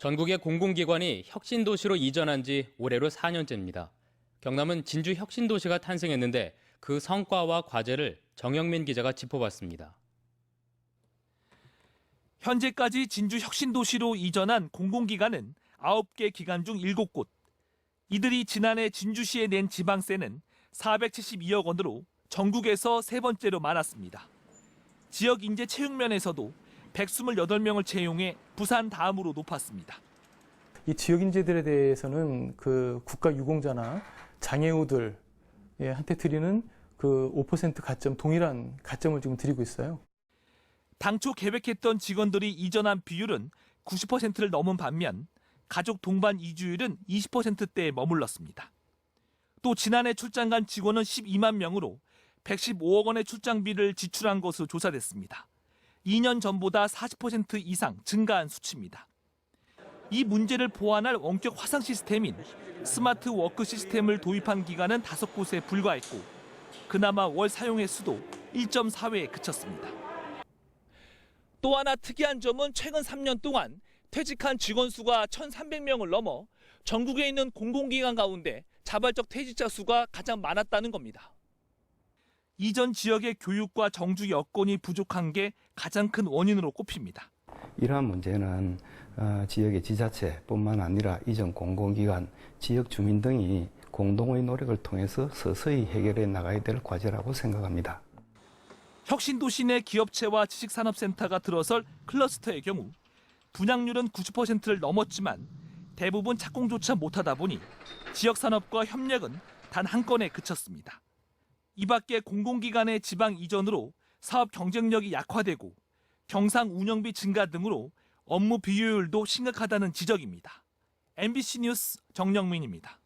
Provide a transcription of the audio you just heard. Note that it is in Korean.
전국의 공공기관이 혁신도시로 이전한 지 올해로 4년째입니다. 경남은 진주 혁신도시가 탄생했는데 그 성과와 과제를 정영민 기자가 짚어봤습니다. 현재까지 진주 혁신도시로 이전한 공공기관은 9개 기관 중 7곳. 이들이 지난해 진주시에 낸 지방세는 472억 원으로 전국에서 세 번째로 많았습니다. 지역 인재 채용 면에서도 128명을 채용해 부산 다음으로 높았습니다. 이 지역 인재들에 대해서는 그 국가 유공자나 장애우들 예, 한테 드리는 그 5% 가점 동일한 가점을 지금 드리고 있어요. 당초 계획했던 직원들이 이전한 비율은 90%를 넘은 반면 가족 동반 이주율은 20%대에 머물렀습니다. 또 지난해 출장 간 직원은 12만 명으로 115억 원의 출장비를 지출한 것으로 조사됐습니다. 2년 전보다 40% 이상 증가한 수치입니다. 이 문제를 보완할 원격 화상 시스템인 스마트 워크 시스템을 도입한 기관은 5곳에 불과했고 그나마 월 사용 횟수도 1.4회에 그쳤습니다. 또 하나 특이한 점은 최근 3년 동안 퇴직한 직원 수가 1,300명을 넘어 전국에 있는 공공기관 가운데 자발적 퇴직자 수가 가장 많았다는 겁니다. 이전 지역의 교육과 정주 여건이 부족한 게 가장 큰 원인으로 꼽힙니다. 이러한 문제는 어, 지역의 지자체뿐만 아니라 이전 공공기관, 지역 주민 등이 공동의 노력을 통해서 서서히 해결해 나가야 될 과제라고 생각합니다. 혁신도시 내 기업체와 지식산업센터가 들어설 클러스터의 경우 분양률은 90%를 넘었지만 대부분 착공조차 못하다 보니 지역 산업과 협력은 단 한 건에 그쳤습니다. 이 밖에 공공기관의 지방 이전으로 사업 경쟁력이 약화되고 경상 운영비 증가 등으로 업무 비효율도 심각하다는 지적입니다. MBC 뉴스 정영민입니다.